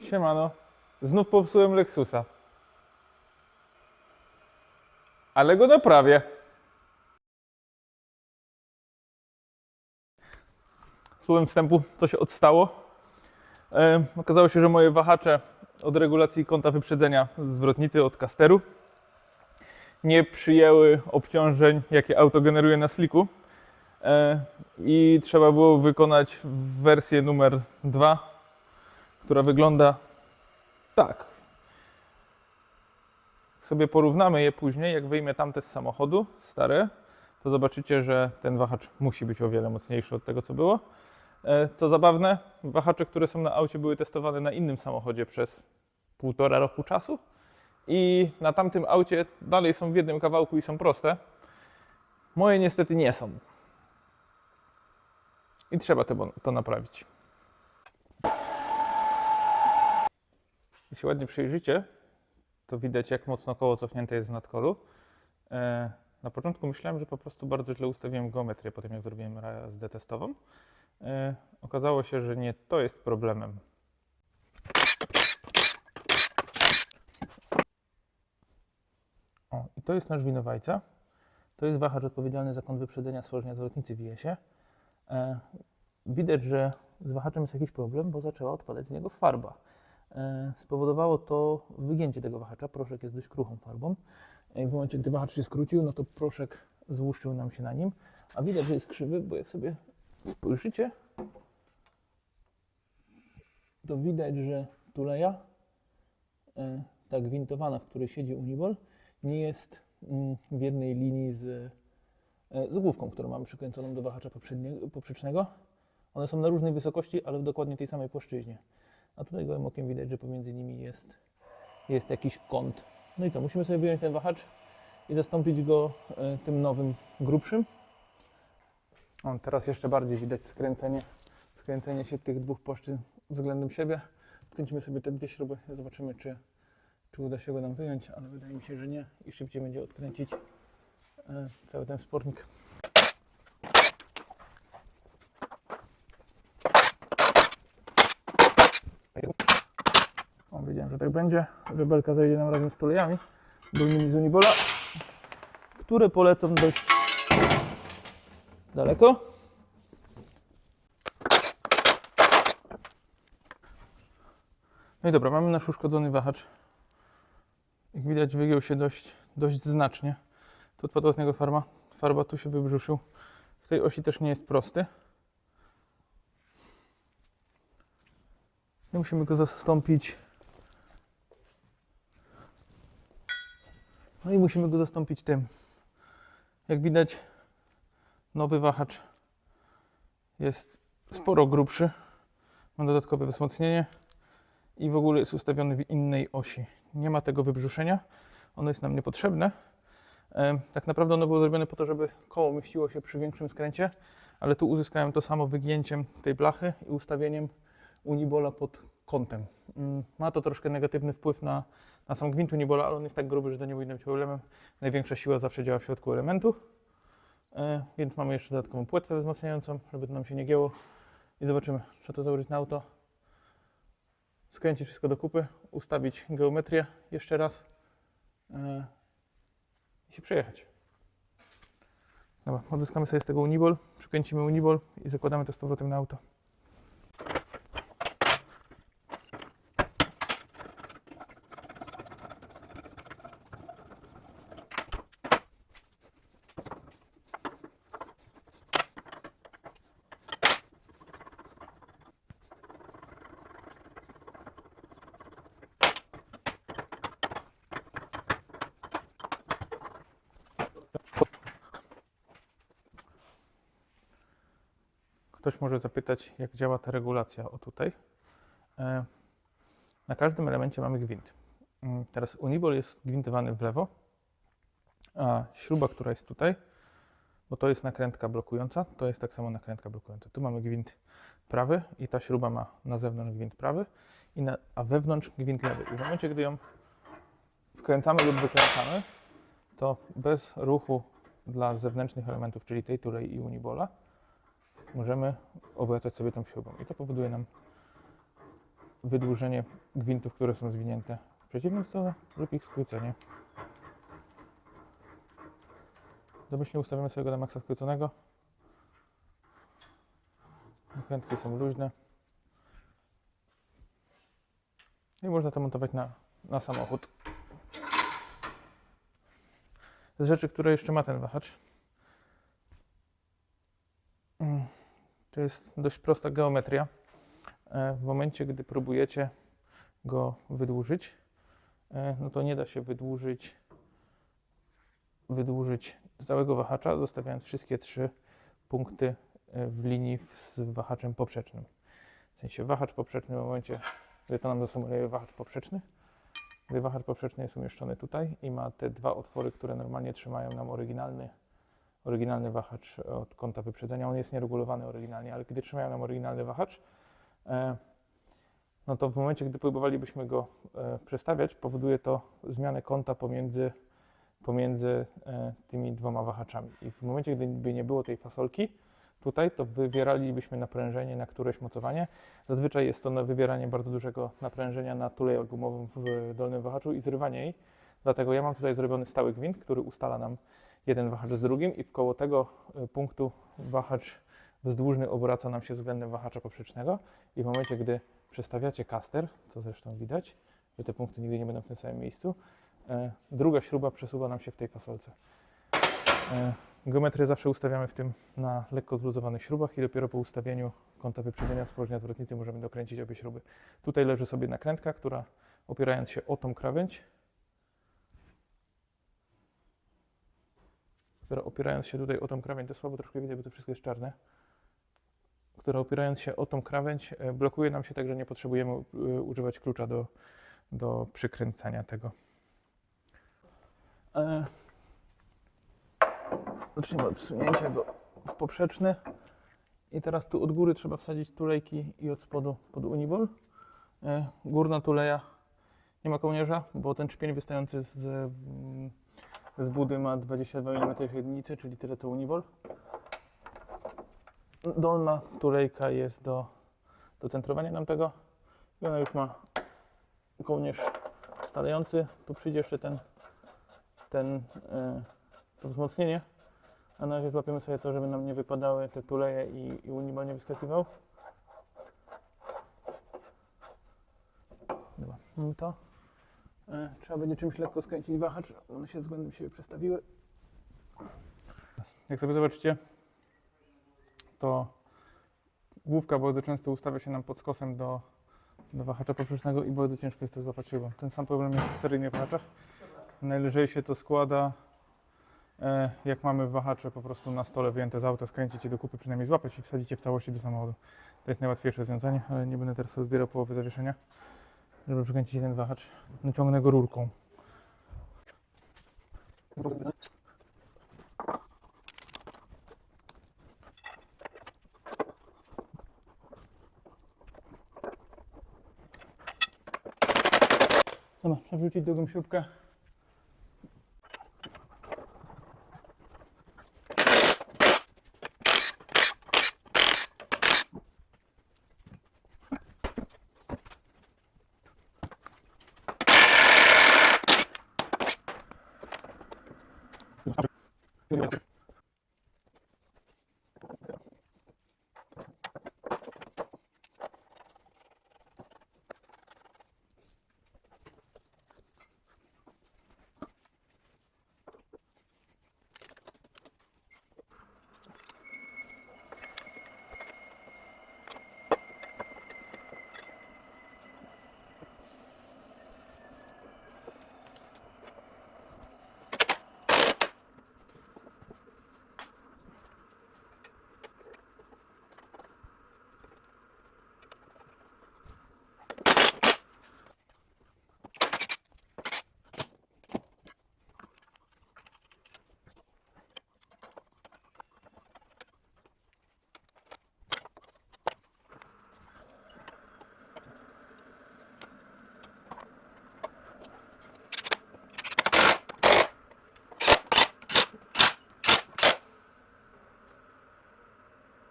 Siemano. Znów popsułem Lexusa. Ale go naprawię. Słowem wstępu to się odstało. Okazało się, że moje wahacze od regulacji kąta wyprzedzenia zwrotnicy od kasteru nie przyjęły obciążeń, jakie auto generuje na sliku. E, I trzeba było wykonać wersję numer 2, która wygląda tak. Sobie porównamy je później, jak wyjmę tamte z samochodu, stare, to zobaczycie, że ten wahacz musi być o wiele mocniejszy od tego, co było. E, Co zabawne, wahacze, które są na aucie, były testowane na innym samochodzie przez półtora roku czasu i na tamtym aucie dalej są w jednym kawałku i są proste. Moje niestety nie są. I trzeba to, to naprawić. Jak się ładnie przyjrzycie, to widać jak mocno koło cofnięte jest w nadkolu. E, Na początku myślałem, że po prostu bardzo źle ustawiłem geometrię po tym jak zrobiłem jazdę testową. E, Okazało się, że nie to jest problemem. O, i to jest nasz winowajca. To jest wahacz odpowiedzialny za kąt wyprzedzenia stworzenia zwrotnicy w IS-ie. E, widać, że z wahaczem jest jakiś problem, bo zaczęła odpadać z niego farba. E, spowodowało to wygięcie tego wahacza. Proszek jest dość kruchą farbą. E, w momencie, gdy wahacz się skrócił, no to proszek złuszczył nam się na nim. A widać, że jest krzywy, bo jak sobie spojrzycie, to widać, że tuleja, e, ta gwintowana, w której siedzi Unibol, nie jest mm, w jednej linii z, z główką, którą mamy przykręconą do wahacza poprzecznego. One są na różnej wysokości, ale w dokładnie tej samej płaszczyźnie. A tutaj gołym okiem widać, że pomiędzy nimi jest, jest jakiś kąt. No i to, musimy sobie wyjąć ten wahacz i zastąpić go e, tym nowym, grubszym. O, teraz jeszcze bardziej widać skręcenie, skręcenie się tych dwóch płaszczyzn względem siebie. Wkręcimy sobie te dwie śruby, zobaczymy czy, czy uda się go nam wyjąć, ale wydaje mi się, że nie i szybciej będzie odkręcić e, cały ten spornik. O, wiedziałem, że tak będzie. Żebelka zejdzie nam razem z tulejami dolnymi z Unibola, które polecą dość daleko. No i dobra, mamy nasz uszkodzony wahacz. Jak widać wygiął się dość, dość znacznie. Tu odpadła z niego farba, farba tu się wybrzuszył. W tej osi też nie jest prosty. I musimy go zastąpić. No i musimy go zastąpić tym. Jak widać, nowy wahacz jest sporo grubszy. Ma dodatkowe wzmocnienie i w ogóle jest ustawiony w innej osi. Nie ma tego wybrzuszenia. Ono jest nam niepotrzebne. Em, Tak naprawdę ono było zrobione po to, żeby koło mieściło się przy większym skręcie, ale tu uzyskałem to samo wygięciem tej blachy i ustawieniem unibola pod kątem. Mm, Ma to troszkę negatywny wpływ na, na sam gwint unibola, ale on jest tak gruby, że to nie powinno być problemem. Największa siła zawsze działa w środku elementu. E, Więc mamy jeszcze dodatkową płetwę wzmacniającą, żeby to nam się nie gięło. I zobaczymy, trzeba to założyć na auto skręcić wszystko do kupy, ustawić geometrię jeszcze raz e, i się przejechać. Dobra, odzyskamy sobie z tego unibol, przykręcimy unibol i zakładamy to z powrotem na auto. Ktoś może zapytać, jak działa ta regulacja o tutaj. E, Na każdym elemencie mamy gwint. Mm, Teraz unibol jest gwintowany w lewo, a śruba, która jest tutaj, bo to jest nakrętka blokująca, to jest tak samo nakrętka blokująca. Tu mamy gwint prawy i ta śruba ma na zewnątrz gwint prawy, i na, a wewnątrz gwint lewy. I w momencie, gdy ją wkręcamy lub wykręcamy, to bez ruchu dla zewnętrznych elementów, czyli tej tulei i unibola, możemy obracać sobie tą śrubą. I to powoduje nam wydłużenie gwintów, które są zwinięte w przeciwnym stole lub ich skrócenie. Domyślnie ustawimy sobie go na maksa skróconego. Nakrętki są luźne. I można to montować na, na samochód. Z rzeczy, które jeszcze ma ten wahacz, mm, to jest dość prosta geometria. E, W momencie, gdy próbujecie go wydłużyć, e, no to nie da się wydłużyć, wydłużyć całego wahacza, zostawiając wszystkie trzy punkty e, w linii z wahaczem poprzecznym. W sensie wahacz poprzeczny w momencie, gdy to nam zasymuluje wahacz poprzeczny, gdy wahacz poprzeczny jest umieszczony tutaj i ma te dwa otwory, które normalnie trzymają nam oryginalny, oryginalny wahacz od kąta wyprzedzenia. On jest nieregulowany oryginalnie, ale gdy trzymają nam oryginalny wahacz, e, no to w momencie, gdy próbowalibyśmy go e, przestawiać, powoduje to zmianę kąta pomiędzy, pomiędzy e, tymi dwoma wahaczami. I w momencie, gdyby nie było tej fasolki tutaj, to wywieralibyśmy naprężenie na któreś mocowanie. Zazwyczaj jest to na wywieranie bardzo dużego naprężenia na tulej gumowym w dolnym wahaczu i zrywanie jej. Dlatego ja mam tutaj zrobiony stały gwint, który ustala nam jeden wahacz z drugim i wkoło tego e, punktu wahacz wzdłużny obraca nam się względem wahacza poprzecznego i w momencie, gdy przestawiacie kaster, co zresztą widać, że te punkty nigdy nie będą w tym samym miejscu, e, druga śruba przesuwa nam się w tej fasolce. E, geometrię zawsze ustawiamy w tym na lekko zluzowanych śrubach i dopiero po ustawieniu kąta wyprzedzenia spojrzenia zwrotnicy możemy dokręcić obie śruby. Tutaj leży sobie nakrętka, która opierając się o tą krawędź, która opierając się tutaj o tą krawędź, to słabo troszkę widać, bo to wszystko jest czarne, która opierając się o tą krawędź e, blokuje nam się tak, że nie potrzebujemy e, używać klucza do, do przykręcania tego. E, Zacznijmy od wsunięcia go w poprzeczny. I teraz tu od góry trzeba wsadzić tulejki i od spodu pod unibol. Górna tuleja nie ma kołnierza, bo ten czpień wystający z, z budy ma 22 mm średnicy, czyli tyle co unibol. Dolna tulejka jest do, do centrowania nam tego i ona już ma kołnierz stalający. Tu przyjdzie jeszcze ten, ten, e, to wzmocnienie. A na razie złapiemy sobie to, żeby nam nie wypadały te tuleje i, i unibol nie wyskakiwał. Dobra, mamy to. E, trzeba będzie czymś lekko skręcić wahacz, one się względem siebie przestawiły. Jak sobie zobaczycie, to główka bardzo często ustawia się nam pod skosem do, do wahacza poprzecznego i bardzo ciężko jest to złapać szybą. Ten sam problem jest w seryjnych wahaczach. Najlżej się to składa, e, jak mamy wahacze po prostu na stole wyjęte z auta, skręcić je do kupy, przynajmniej złapać i wsadzić je w całości do samochodu. To jest najłatwiejsze rozwiązanie, ale nie będę teraz rozbierał połowy zawieszenia. Żeby przykręcić jeden wahacz, naciągnę go rurką. Dobra, trzeba wrzucić drugą śrubkę.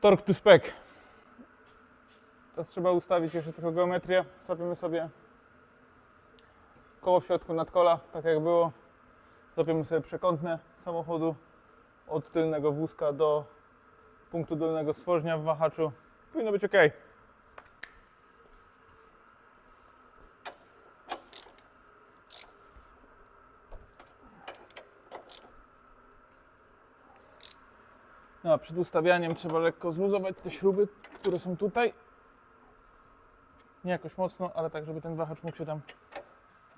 Torque to spec. Teraz trzeba ustawić jeszcze tylko geometrię. Zrobimy sobie koło w środku nadkola, tak jak było. Zrobimy sobie przekątne samochodu od tylnego wózka do punktu dolnego stworzenia w wahaczu. Powinno być ok. A przed ustawianiem trzeba lekko zluzować te śruby, które są tutaj. Nie jakoś mocno, ale tak, żeby ten wahacz mógł się tam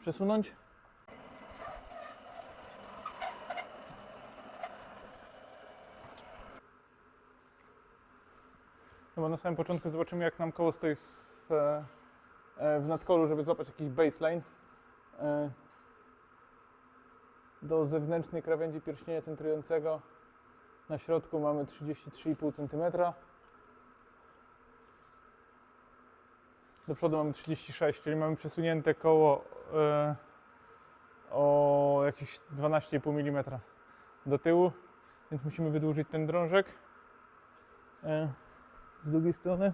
przesunąć. No na samym początku zobaczymy jak nam koło stoi w, e, e, w nadkolu, żeby złapać jakiś baseline. E, Do zewnętrznej krawędzi pierścienia centrującego na środku mamy 33,5 cm. Do przodu mamy 36, czyli mamy przesunięte koło e, o jakieś 12,5 mm do tyłu, więc musimy wydłużyć ten drążek. E, z drugiej strony.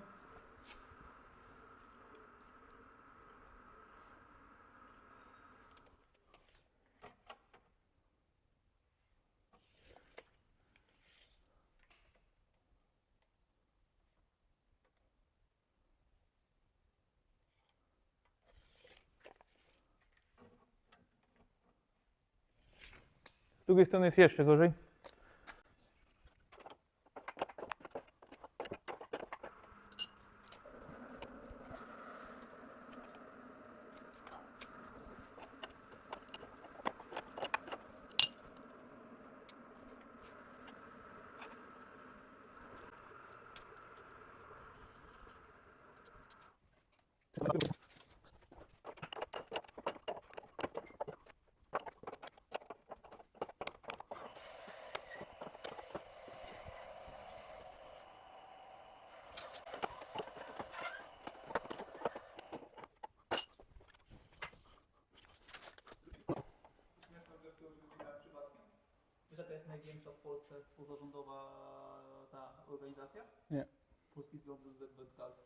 Z drugiej strony jest jeszcze gorzej. Największa w Polsce pozarządowa ta organizacja? Nie. Polski Związek Wędkarzy.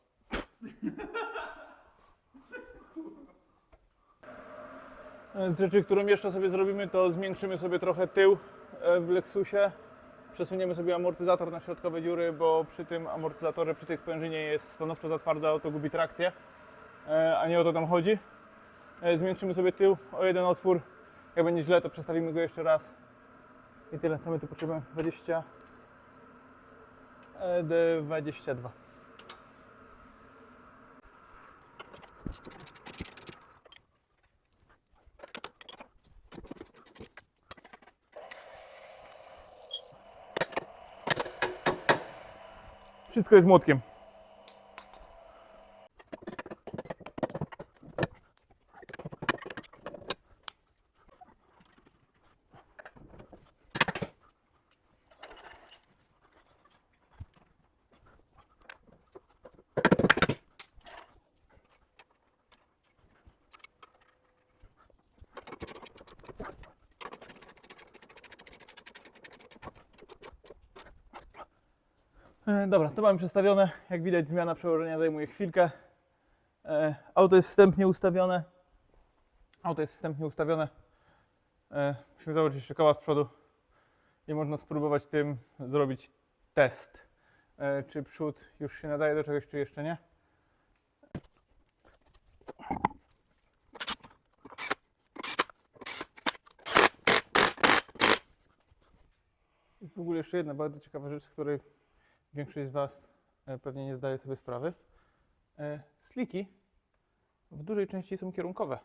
E, Z rzeczy, którą jeszcze sobie zrobimy, to zmiękczymy sobie trochę tył e, w Lexusie. Przesuniemy sobie amortyzator na środkowe dziury, bo przy tym amortyzatorze, przy tej sprężynie jest stanowczo za twarda, auto gubi trakcję, e, a nie o to tam chodzi. E, Zmiękczymy sobie tył o jeden otwór. Jak będzie źle, to przestawimy go jeszcze raz. I tyle, co my tu potrzebujemy? 20, e, D22. Wszystko jest młotkiem. E, Dobra, to mamy przestawione. Jak widać zmiana przełożenia zajmuje chwilkę. E, Auto jest wstępnie ustawione. Auto jest wstępnie ustawione. E, Musimy zobaczyć jeszcze koła z przodu i można spróbować tym zrobić test. E, Czy przód już się nadaje do czegoś, czy jeszcze nie. I w ogóle jeszcze jedna bardzo ciekawa rzecz, z której większość z Was e, pewnie nie zdaje sobie sprawy. E, Sliki w dużej części są kierunkowe.